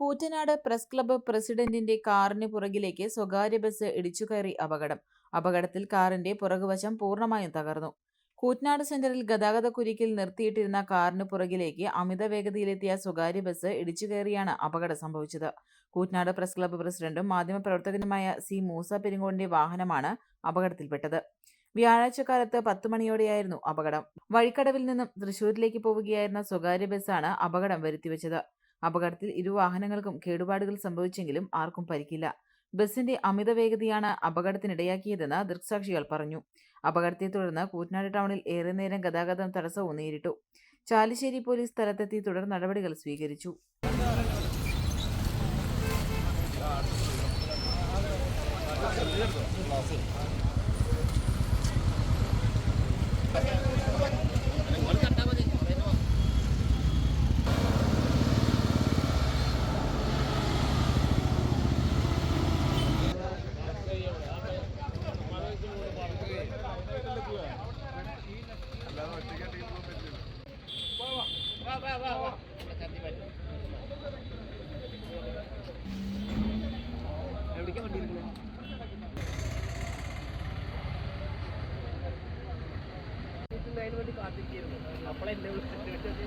Koottanad press club പ്രസിഡന്റിന്റെ കാറിന് പുറകിലേക്ക് സ്വകാര്യ ബസ് ഇടിച്ചു കയറി അപകടം. അപകടത്തിൽ കാറിന്റെ പുറകുവശം പൂർണമായും തകർന്നു. കൂറ്റനാട് സെന്ററിൽ ഗതാഗത കുരുക്കിൽ നിർത്തിയിട്ടിരുന്ന കാറിന് പുറകിലേക്ക് അമിത വേഗതയിലെത്തിയ സ്വകാര്യ ബസ് ഇടിച്ചു കയറിയാണ് അപകടം സംഭവിച്ചത്. കൂറ്റനാട് പ്രസ് ക്ലബ്ബ് പ്രസിഡന്റും മാധ്യമപ്രവർത്തകനുമായ സി മൂസ പെരിങ്ങോടിന്റെ വാഹനമാണ് അപകടത്തിൽപ്പെട്ടത്. വ്യാഴാഴ്ച കാലത്ത് പത്ത് മണിയോടെയായിരുന്നു അപകടം. വഴിക്കടവിൽ നിന്നും തൃശൂരിലേക്ക് പോവുകയായിരുന്ന സ്വകാര്യ ബസ്സാണ് അപകടം വരുത്തിവെച്ചത്. അപകടത്തിൽ ഇരുവാഹനങ്ങൾക്കും കേടുപാടുകൾ സംഭവിച്ചെങ്കിലും ആർക്കും പരിക്കില്ല. ബസിന്റെ അമിത വേഗതയാണ് അപകടത്തിനിടയാക്കിയതെന്ന് ദൃക്സാക്ഷികൾ പറഞ്ഞു. അപകടത്തെ തുടർന്ന് കൂറ്റനാട് ടൗണിൽ ഏറെ നേരം ഗതാഗതം തടസ്സവും നേരിട്ടു. ചാലിശ്ശേരി പോലീസ് സ്ഥലത്തെത്തി തുടർ നടപടികൾ സ്വീകരിച്ചു. എവിടേക്കാ അതിന് വേണ്ടി കാത്തിരിക്കുന്നു അപ്പോഴെന്നെ വിളിച്ചിട്ട്